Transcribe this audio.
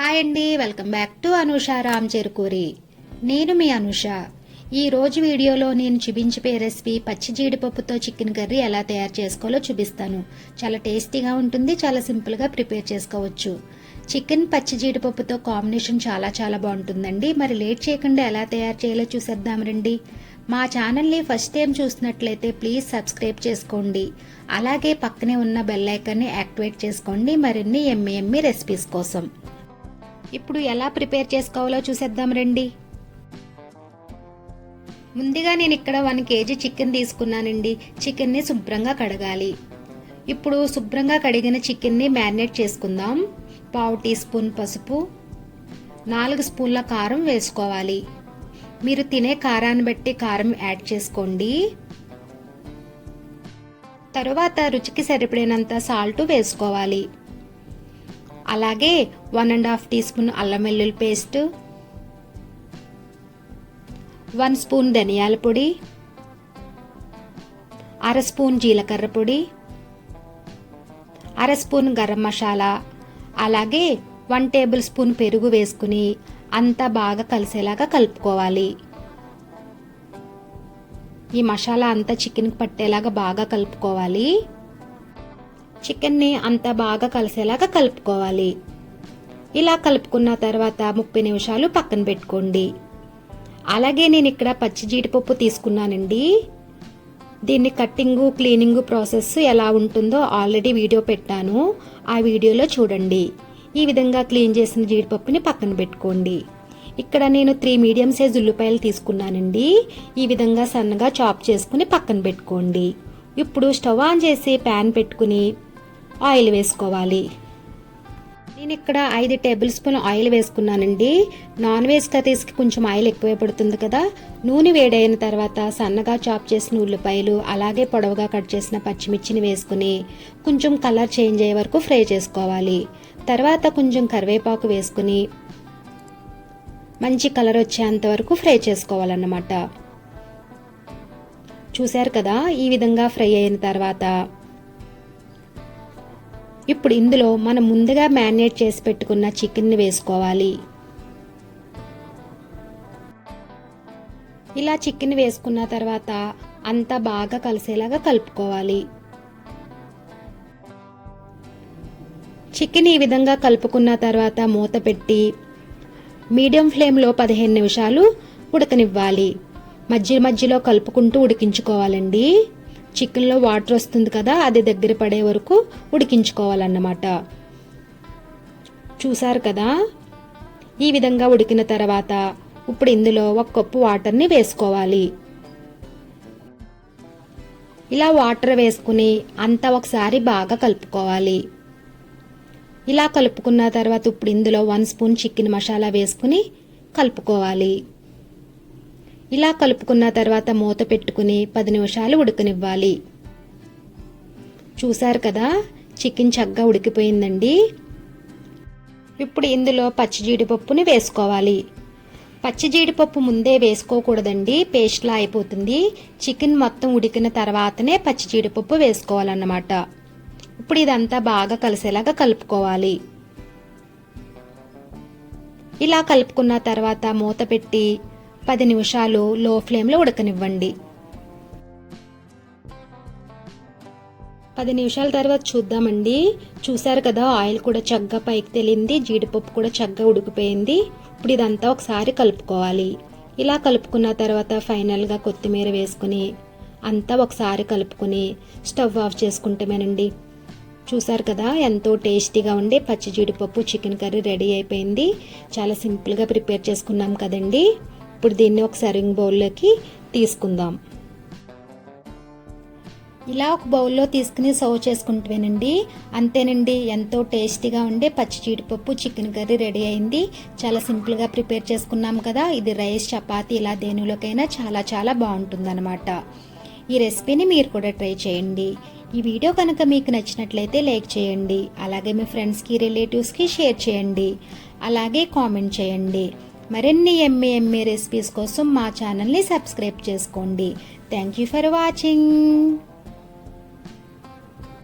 Hi అండి welcome back to Anusha Ram Cherukuri. నేను మీ అనుష. ఈ రోజు వీడియోలో నేను చూపించే రెసిపీ పచ్చి జీడిపప్పుతో చికెన్ కర్రీ ఎలా తయారు చేసుకోవాలో చూపిస్తాను. చాలా టేస్టీగా ఉంటుంది చాలా సింపుల్గా ప్రిపేర్ చేసుకోవచ్చు. చికెన్ పచ్చి జీడిపప్పుతో కాంబినేషన్ చాలా చాలా బాగుంటుందండి. మరి లేట్ చేయకుండా ఎలా తయారు చేయాలో చూసేద్దాం రండి. మా ఛానల్ని ఫస్ట్ టైం చూసినట్లయితే ప్లీజ్ సబ్స్క్రైబ్ చేసుకోండి. అలాగే పక్కనే ఉన్న బెల్ ఐకాన్ని యాక్టివేట్ చేసుకోండి. మరిన్ని ఎమ్మి ఎమ్మి రెసిపీస్ కోసం. ఇప్పుడు ఎలా ప్రిపేర్ చేసుకోవాలో చూసేద్దాం రండి. ముందుగా నేను ఇక్కడ వన్ కేజీ చికెన్ తీసుకున్నానండి. చికెన్ని శుభ్రంగా కడగాలి. ఇప్పుడు శుభ్రంగా కడిగిన చికెన్ని మ్యారినేట్ చేసుకుందాం. పావు టీ స్పూన్ పసుపు నాలుగు స్పూన్ల కారం వేసుకోవాలి. మీరు తినే కారాన్ని బట్టి కారం యాడ్ చేసుకోండి. తరువాత రుచికి సరిపడినంత సాల్ట్ వేసుకోవాలి. అలాగే one and half teaspoon అల్లం వెల్లుల్లి పేస్ట్ వన్ స్పూన్ ధనియాల పొడి అర స్పూన్ జీలకర్ర పొడి అర స్పూన్ గరం మసాలా అలాగే వన్ టేబుల్ స్పూన్ పెరుగు వేసుకుని అంతా బాగా కలిసేలాగా కలుపుకోవాలి. ఈ మసాలా అంతా చికెన్కి పట్టేలాగా బాగా కలుపుకోవాలి. చికెన్ని అంతా బాగా కలిసేలాగా కలుపుకోవాలి. ఇలా కలుపుకున్న తర్వాత ముప్పై నిమిషాలు పక్కన పెట్టుకోండి. అలాగే నేను ఇక్కడ పచ్చి జీడిపప్పు తీసుకున్నానండి. దీన్ని కట్టింగు క్లీనింగు ప్రాసెస్ ఎలా ఉంటుందో ఆల్రెడీ వీడియో పెట్టాను. ఆ వీడియోలో చూడండి. ఈ విధంగా క్లీన్ చేసిన జీడిపప్పుని పక్కన పెట్టుకోండి. ఇక్కడ నేను త్రీ మీడియం సైజ్ ఉల్లిపాయలు తీసుకున్నానండి. ఈ విధంగా సన్నగా చాప్ చేసుకుని పక్కన పెట్టుకోండి. ఇప్పుడు స్టవ్ ఆన్ చేసి ప్యాన్ పెట్టుకుని ఆయిల్ వేసుకోవాలి. నేను ఇక్కడ ఐదు టేబుల్ స్పూన్ ఆయిల్ వేసుకున్నానండి. నాన్ వెజ్ కర్రీస్కి కొంచెం ఆయిల్ ఎక్కువే పడుతుంది కదా. నూనె వేడైన తర్వాత సన్నగా చాప్ చేసిన ఉల్లిపాయలు అలాగే పొడవుగా కట్ చేసిన పచ్చిమిర్చిని వేసుకుని కొంచెం కలర్ చేంజ్ అయ్యే వరకు ఫ్రై చేసుకోవాలి. తర్వాత కొంచెం కరివేపాకు వేసుకుని మంచి కలర్ వచ్చేంత వరకు ఫ్రై చేసుకోవాలన్నమాట. చూశారు కదా? ఈ విధంగా ఫ్రై అయిన తర్వాత ఇప్పుడు ఇందులో మనం ముందుగా మ్యారినేట్ చేసి పెట్టుకున్న చికెన్ని వేసుకోవాలి. ఇలా చికెన్ వేసుకున్న తర్వాత అంతా బాగా కలిసేలాగా కలుపుకోవాలి. చికెన్ ఈ విధంగా కలుపుకున్న తర్వాత మూత పెట్టి మీడియం ఫ్లేమ్లో పదిహేను నిమిషాలు ఉడకనివ్వాలి. మధ్య మధ్యలో కలుపుకుంటూ ఉడికించుకోవాలండి. చికెన్లో వాటర్ వస్తుంది కదా అది దగ్గర పడే వరకు ఉడికించుకోవాలన్నమాట. చూసారు కదా? ఈ విధంగా ఉడికిన తర్వాత ఇప్పుడు ఇందులో ఒక కప్పు వాటర్ని వేసుకోవాలి. ఇలా వాటర్ వేసుకుని అంతా ఒకసారి బాగా కలుపుకోవాలి. ఇలా కలుపుకున్న తర్వాత ఇప్పుడు ఇందులో వన్ స్పూన్ చికెన్ మసాలా వేసుకుని కలుపుకోవాలి. ఇలా కలుపుకున్న తర్వాత మూత పెట్టుకుని పది నిమిషాలు ఉడకనివ్వాలి. చూశారు కదా చికెన్ చక్కగా ఉడికిపోయిందండి. ఇప్పుడు ఇందులో పచ్చి జీడిపప్పుని వేసుకోవాలి. పచ్చి జీడిపప్పు ముందే వేసుకోకూడదండి పేస్ట్లా అయిపోతుంది. చికెన్ మొత్తం ఉడికిన తర్వాతనే పచ్చి జీడిపప్పు వేసుకోవాలన్నమాట. ఇప్పుడు ఇదంతా బాగా కలిసేలాగా కలుపుకోవాలి. ఇలా కలుపుకున్న తర్వాత మూత పెట్టి పది నిమిషాలు లో ఫ్లేమ్లో ఉడకనివ్వండి. పది నిమిషాల తర్వాత చూద్దామండి. చూసారు కదా ఆయిల్ కూడా చక్కగా పైకి తెలింది జీడిపప్పు కూడా చక్కగా ఉడికిపోయింది. ఇప్పుడు ఇదంతా ఒకసారి కలుపుకోవాలి. ఇలా కలుపుకున్న తర్వాత ఫైనల్గా కొత్తిమీర వేసుకుని అంతా ఒకసారి కలుపుకుని స్టవ్ ఆఫ్ చేసుకుంటామేనండి. చూసారు కదా ఎంతో టేస్టీగా ఉండే పచ్చి జీడిపప్పు చికెన్ కర్రీ రెడీ అయిపోయింది. చాలా సింపుల్గా ప్రిపేర్ చేసుకున్నాం కదండీ. ఇప్పుడు దీన్ని ఒక సర్వింగ్ బౌల్లోకి తీసుకుందాం. ఇలా ఒక బౌల్లో తీసుకుని సర్వ్ చేసుకుంటేనండి అంతేనండి ఎంతో టేస్టీగా ఉండే పచ్చి జీడిపప్పు చికెన్ కర్రీ రెడీ అయింది. చాలా సింపుల్గా ప్రిపేర్ చేసుకున్నాం కదా. ఇది రైస్ చపాతి ఇలా దేనిలోకైనా చాలా చాలా బాగుంటుందన్నమాట. ఈ రెసిపీని మీరు కూడా ట్రై చేయండి. ఈ వీడియో కనుక మీకు నచ్చినట్లయితే లైక్ చేయండి. అలాగే మీ ఫ్రెండ్స్కి రిలేటివ్స్కి షేర్ చేయండి. అలాగే కామెంట్ చేయండి. మరిన్ని ఎమ్మె ఎమ్మె రెసిపీస్ కోసం మా ఛానల్ని సబ్స్క్రైబ్ చేసుకోండి. Thank you for watching